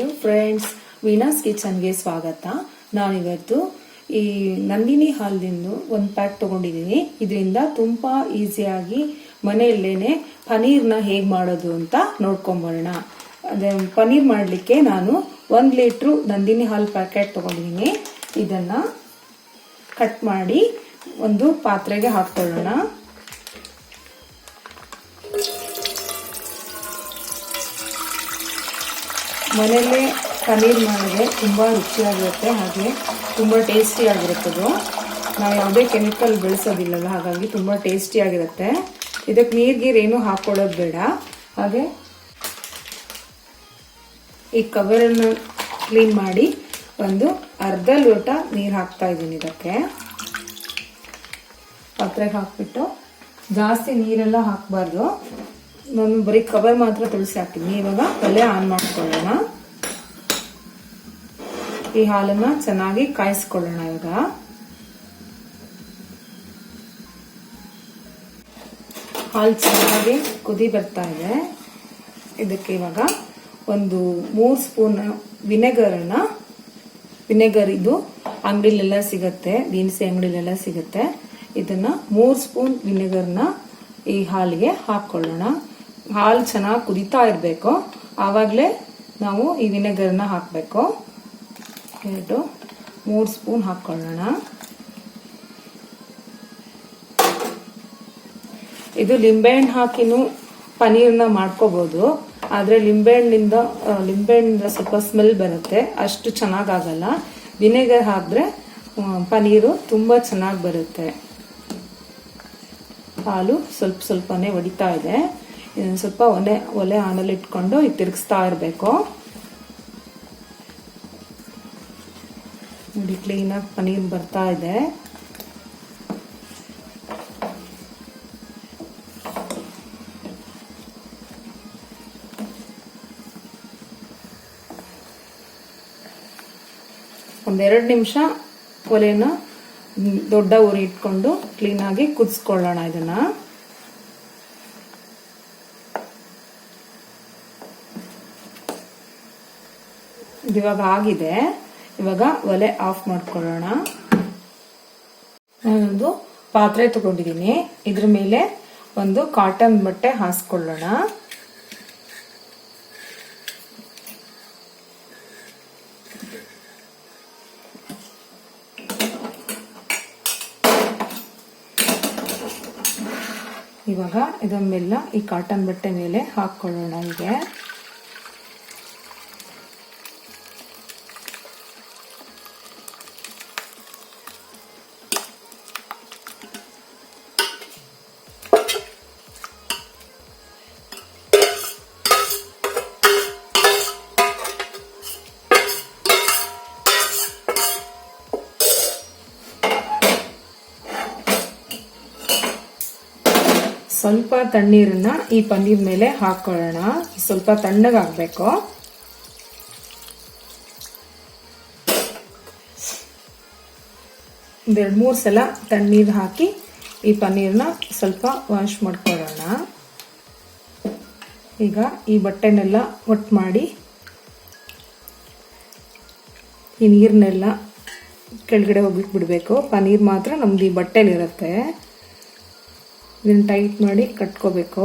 Hello friends, ವೀಣಾಸ್ ಕಿಚನ್ಗೆ ಸ್ವಾಗತ. ನಾನಿವತ್ತು ಈ ನಂದಿನಿ ಹಾಲ್ದಿಂದ ಒಂದು ಪ್ಯಾಕ್ ತಗೊಂಡಿದ್ದೀನಿ. ಇದರಿಂದ ತುಂಬ ಈಸಿಯಾಗಿ ಮನೆಯಲ್ಲೇನೆ ಪನೀರ್ನ ಹೇಗೆ ಮಾಡೋದು ಅಂತ ನೋಡ್ಕೊಂಬರೋಣ. ಅದೇ ಪನೀರ್ ಮಾಡಲಿಕ್ಕೆ ನಾನು ಒಂದು ಲೀಟ್ರು ನಂದಿನಿ ಹಾಲ್ ಪ್ಯಾಕೆಟ್ ತಗೊಂಡಿದ್ದೀನಿ. ಇದನ್ನು ಕಟ್ ಮಾಡಿ ಒಂದು ಪಾತ್ರೆಗೆ ಹಾಕ್ಕೊಳ್ಳೋಣ. ಮನೆಯಲ್ಲೇ ಪನ್ನೀರ್ ಮಾಡಿದ್ರೆ ತುಂಬ ರುಚಿಯಾಗಿರುತ್ತೆ, ಹಾಗೆ ತುಂಬ ಟೇಸ್ಟಿಯಾಗಿರುತ್ತದು ನಾವು ಯಾವುದೇ ಕೆಮಿಕಲ್ ಬೆಳೆಸೋದಿಲ್ಲಲ್ಲ, ಹಾಗಾಗಿ ತುಂಬ ಟೇಸ್ಟಿಯಾಗಿರುತ್ತೆ ಇದಕ್ಕೆ ನೀರು, ಗೀರು ಏನೂ ಹಾಕ್ಕೊಳ್ಳೋದು ಬೇಡ. ಹಾಗೆ ಈ ಕವರನ್ನು ಕ್ಲೀನ್ ಮಾಡಿ ಒಂದು ಅರ್ಧ ಲೋಟ ನೀರು ಹಾಕ್ತಾ ಇದ್ದೀನಿ ಇದಕ್ಕೆ. ಪಾತ್ರೆಗೆ ಹಾಕ್ಬಿಟ್ಟು ಜಾಸ್ತಿ ನೀರೆಲ್ಲ ಹಾಕಬಾರ್ದು. ನಾನು ಬರೀ ಕವರ್ ಮಾತ್ರ ತುಳಸಿ ಹಾಕ್ತೀನಿ. ಇವಾಗ ಪಲ್ಯ ಆನ್ ಮಾಡ್ಕೊಳ್ಳೋಣ. ಈ ಹಾಲನ್ನ ಚೆನ್ನಾಗಿ ಕಾಯಿಸ್ಕೊಳ್ಳೋಣ ಇವಾಗ. ಹಾಲು ಚೆನ್ನಾಗಿ ಕುದಿ ಬರ್ತಾ ಇದೆ. ಇದಕ್ಕೆ ಇವಾಗ ಒಂದು ಮೂರು ಸ್ಪೂನ್ ವಿನೆಗರನ್ನ, ವಿನೆಗರ್ ಇದು ಅಂಗಡಿಲೆಲ್ಲ ಸಿಗತ್ತೆ ದಿನಸಿ ಅಂಗಡಿಲೆಲ್ಲ ಸಿಗತ್ತೆ. ಇದನ್ನ ಮೂರು ಸ್ಪೂನ್ ವಿನೆಗರ್ನ ಈ ಹಾಲಿಗೆ ಹಾಕೊಳ್ಳೋಣ ಹಾಲು ಚೆನ್ನಾಗಿ ಕುದಿತಾ ಇರಬೇಕು. ಆವಾಗಲೇ ನಾವು ಈ ವಿನೆಗರ್ನ ಹಾಕಬೇಕು. ಎರಡು, ಮೂರು ಸ್ಪೂನ್ ಹಾಕ್ಕೊಳ್ಳೋಣ. ಇದು ಲಿಂಬೆಹಣ್ಣು ಹಾಕಿನೂ ಪನೀರ್ನ ಮಾಡ್ಕೋಬೋದು. ಆದರೆ ಲಿಂಬೆಹಣ್ಣಿಂದ ಲಿಂಬೆಹಣ್ಣಿಂದ ಸ್ವಲ್ಪ ಸ್ಮೆಲ್ ಬರುತ್ತೆ. ಅಷ್ಟು ಚೆನ್ನಾಗಾಗಲ್ಲ. ವಿನೆಗರ್ ಹಾಕಿದ್ರೆ ಪನೀರು ತುಂಬ ಚೆನ್ನಾಗಿ ಬರುತ್ತೆ. ಹಾಲು ಸ್ವಲ್ಪ ಸ್ವಲ್ಪನೇ ಒಡಿತಾ ಇದೆ. ಸ್ವಲ್ಪ ಒಲೆ ಒಲೆ ಆನಲ್ಲಿ ಇಟ್ಕೊಂಡು ತಿರುಗಿಸ್ತಾ ಇರಬೇಕು. ನೋಡಿ ಕ್ಲೀನಾಗಿ ಪನೀರ್ ಬರ್ತಾ ಇದೆ. ಒಂದೆರಡು ನಿಮಿಷ ಒಲೆನ ದೊಡ್ಡ ಉರಿ ಇಟ್ಕೊಂಡು ಕ್ಲೀನಾಗಿ ಕುದಿಸ್ಕೊಳ್ಳೋಣ ಇದನ್ನ. ಇವಾಗ ಆಗಿದೆ. ಇವಾಗ ಒಲೆ ಆಫ್ ಮಾಡ್ಕೊಳ್ಳೋಣ. ನಾನೊಂದು ಪಾತ್ರೆ ತಗೊಂಡಿದ್ದೀನಿ. ಇದ್ರ ಮೇಲೆ ಒಂದು ಕಾಟನ್ ಬಟ್ಟೆ ಹಾಸ್ಕೊಳ್ಳೋಣ. ಇವಾಗ ಇದನ್ನೆಲ್ಲ ಈ ಕಾಟನ್ ಬಟ್ಟೆ ಮೇಲೆ ಹಾಕೊಳ್ಳೋಣ ಹೀಗೆ. ಸ್ವಲ್ಪ ತಣ್ಣೀರನ್ನ ಈ ಪನ್ನೀರ್ ಮೇಲೆ ಹಾಕೊಳ್ಳೋಣ. ಸ್ವಲ್ಪ ತಣ್ಣಗಾಗಬೇಕು. ಒಂದೆರಡು ಮೂರು ಸಲ ತಣ್ಣೀರು ಹಾಕಿ ಈ ಪನ್ನೀರ್ನ ಸ್ವಲ್ಪ ವಾಶ್ ಮಾಡ್ಕೊಳ್ಳೋಣ. ಈಗ ಈ ಬಟ್ಟೆನೆಲ್ಲ ಒಟ್ಟು ಮಾಡಿ ಈ ನೀರನ್ನೆಲ್ಲ ಕೆಳಗಡೆ ಹೋಗ್ಲಿಕ್ಕೆ ಬಿಡಬೇಕು ಪನ್ನೀರ್ ಮಾತ್ರ ನಮ್ದು ಈ ಬಟ್ಟೆಲಿರುತ್ತೆ. ಇದನ್ನ ಟೈಟ್ ಮಾಡಿ ಕಟ್ಕೋಬೇಕು.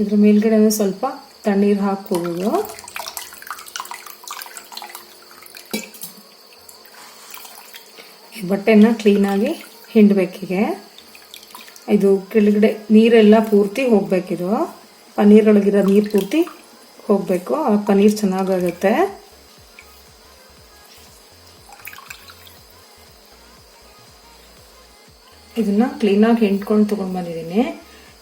ಇದ್ರ ಮೇಲ್ಗಡೆ ಸ್ವಲ್ಪ ತಣ್ಣೀರು ಹಾಕೋಬೋದು ಬಟ್ಟೆನ ಕ್ಲೀನಾಗಿ ಹಿಂಡ್ಬೇಕೀಗೆ. ಇದು ಕೆಳಗಡೆ ನೀರೆಲ್ಲ ಪೂರ್ತಿ ಹೋಗ್ಬೇಕಿದು. ಪನ್ನೀರ್ ಒಳಗಿರೋ ನೀರು ಪೂರ್ತಿ ಹೋಗ್ಬೇಕು. ಆ ಪನ್ನೀರ್ ಚೆನ್ನಾಗಾಗುತ್ತೆ. ಇದನ್ನ ಕ್ಲೀನಾಗಿ ಹಿಂಡ್ಕೊಂಡು ತಗೊಂಡ್ ಬಂದಿದ್ದೀನಿ.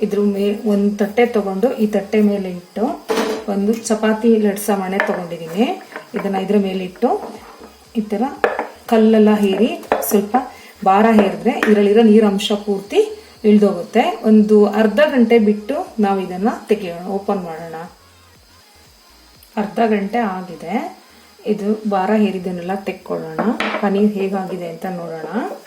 ಇದ್ರ ಮೇ ಒಂದು ತಟ್ಟೆ ತಗೊಂಡು ಈ ತಟ್ಟೆ ಮೇಲೆ ಇಟ್ಟು ಒಂದು ಚಪಾತಿ ಲಡ್ಸ ಮಣೆ ತಗೊಂಡಿದ್ದೀನಿ. ಇದನ್ನ ಇದ್ರ ಮೇಲೆ ಇಟ್ಟು ಈ ಥರ ಕಲ್ಲೆಲ್ಲ ಹೀರಿ ಸ್ವಲ್ಪ ಭಾರ ಹೇರಿದ್ರೆ ಇದರಲ್ಲಿರೋ ನೀರಂಶ ಪೂರ್ತಿ ಇಳ್ದೋಗುತ್ತೆ. ಒಂದು ಅರ್ಧ ಗಂಟೆ ಬಿಟ್ಟು ನಾವು ಇದನ್ನ ತೆಗೆಯೋಣ, ಓಪನ್ ಮಾಡೋಣ. ಅರ್ಧ ಗಂಟೆ ಆಗಿದೆ. ಇದು ಭಾರ ಹೇರಿದನ್ನೆಲ್ಲ ತೆಕ್ಕೊಳ್ಳೋಣ. ಪನೀರ್ ಹೇಗಾಗಿದೆ ಅಂತ ನೋಡೋಣ.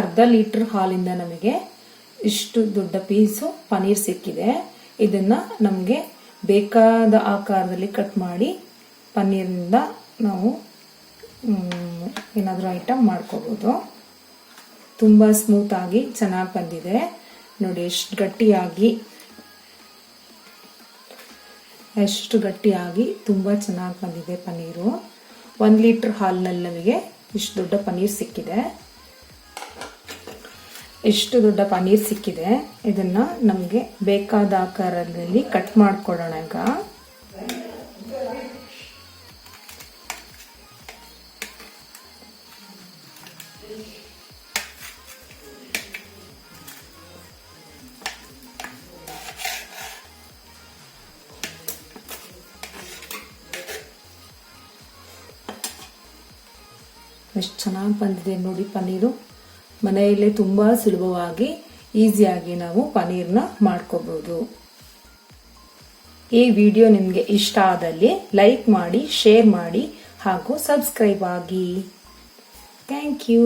ಅರ್ಧ ಲೀಟರ್ ಹಾಲಿಂದ ನಮಗೆ ಇಷ್ಟು ದೊಡ್ಡ ಪೀಸು ಪನೀರ್ ಸಿಕ್ಕಿದೆ. ಇದನ್ನ ನಮಗೆ ಬೇಕಾದ ಆಕಾರದಲ್ಲಿ ಕಟ್ ಮಾಡಿ ಪನ್ನೀರಿಂದ ನಾವು ಏನಾದರೂ ಐಟಮ್ ಮಾಡ್ಕೋಬೋದು. ತುಂಬ ಸ್ಮೂತಾಗಿ ಚೆನ್ನಾಗಿ ಬಂದಿದೆ. ನೋಡಿ, ಎಷ್ಟು ಗಟ್ಟಿಯಾಗಿ ಎಷ್ಟು ಗಟ್ಟಿಯಾಗಿ ತುಂಬ ಚೆನ್ನಾಗಿ ಬಂದಿದೆ ಪನ್ನೀರು ಒಂದು ಲೀಟ್ರ್ ಹಾಲಿನಲ್ಲಿ ನಮಗೆ ಇಷ್ಟು ದೊಡ್ಡ ಪನ್ನೀರ್ ಸಿಕ್ಕಿದೆ. ಎಷ್ಟು ದೊಡ್ಡ ಪನ್ನೀರ್ ಸಿಕ್ಕಿದೆ. ಇದನ್ನ ನಮಗೆ ಬೇಕಾದ ಆಕಾರದಲ್ಲಿ ಕಟ್ ಮಾಡ್ಕೊಳ್ಳೋಣ ಈಗ. ಎಷ್ಟು ಚೆನ್ನಾಗಿ ಬಂದಿದೆ ನೋಡಿ ಪನ್ನೀರು. ಮನೆಯಲ್ಲೇ ತುಂಬ ಸುಲಭವಾಗಿ, ಈಸಿಯಾಗಿ ನಾವು ಪನೀರ್ನ ಮಾಡ್ಕೋಬಹುದು ಈ ವಿಡಿಯೋ ನಿಮಗೆ ಇಷ್ಟ ಆದಲ್ಲಿ ಲೈಕ್ ಮಾಡಿ, ಶೇರ್ ಮಾಡಿ ಹಾಗೂ ಸಬ್ಸ್ಕ್ರೈಬ್ ಆಗಿ. Thank you.